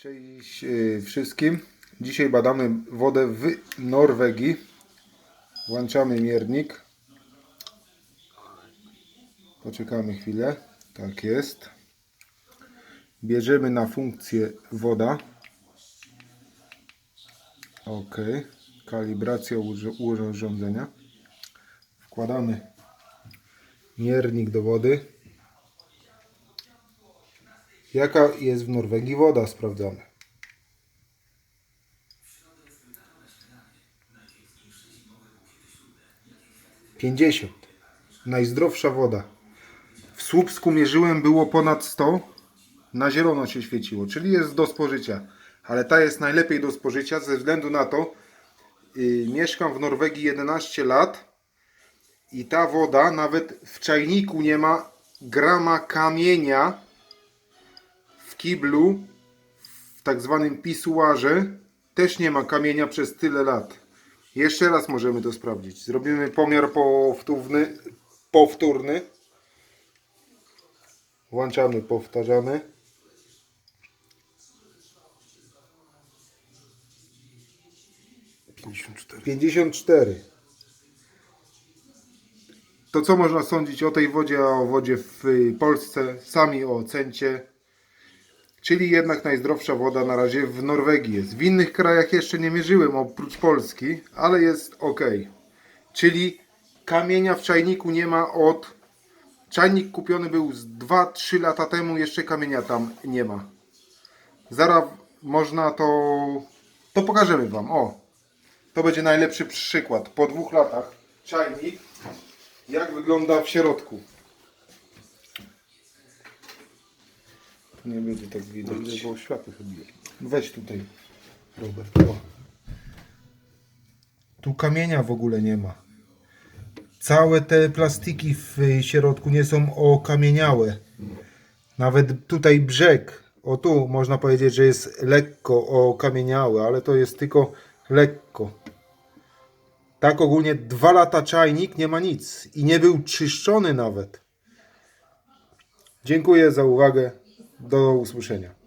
Cześć e, wszystkim. Dzisiaj badamy wodę w Norwegii. Włączamy miernik. Poczekamy chwilę. Tak jest. Bierzemy na funkcję woda. OK. Kalibracja urz- urządzenia. Wkładamy miernik do wody. Jaka jest w Norwegii woda? Sprawdzamy. Pięćdziesiąt. Najzdrowsza woda. W Słupsku mierzyłem było ponad 100. Na zielono się świeciło, czyli jest do spożycia. Ale ta jest najlepiej do spożycia ze względu na to, yy, mieszkam w Norwegii 11 lat i ta woda nawet w czajniku nie ma grama kamienia kiblu, w tak zwanym pisuarze, też nie ma kamienia przez tyle lat. Jeszcze raz możemy to sprawdzić. Zrobimy pomiar powtórny. powtórny. Włączamy, powtarzamy. Pięćdziesiąt cztery. 54. To co można sądzić o tej wodzie, a o wodzie w Polsce? Sami ocencie. Czyli jednak najzdrowsza woda na razie w Norwegii jest. W innych krajach jeszcze nie mierzyłem oprócz Polski, ale jest ok. Czyli kamienia w czajniku nie ma od. Czajnik kupiony był z 2-3 lata temu, jeszcze kamienia tam nie ma. Zaraz można to. To pokażemy Wam. O, to będzie najlepszy przykład. Po dwóch latach czajnik, jak wygląda w środku. Tu nie będzie tak widać. Będzie było światło chyba. Weź tutaj, Robert. O. Tu kamienia w ogóle nie ma. Całe te plastiki w środku nie są okamieniałe. Nawet tutaj brzeg, o tu można powiedzieć, że jest lekko okamieniały, ale to jest tylko lekko. Tak ogólnie dwa lata czajnik nie ma nic i nie był czyszczony nawet. Dziękuję za uwagę. Do usłyszenia.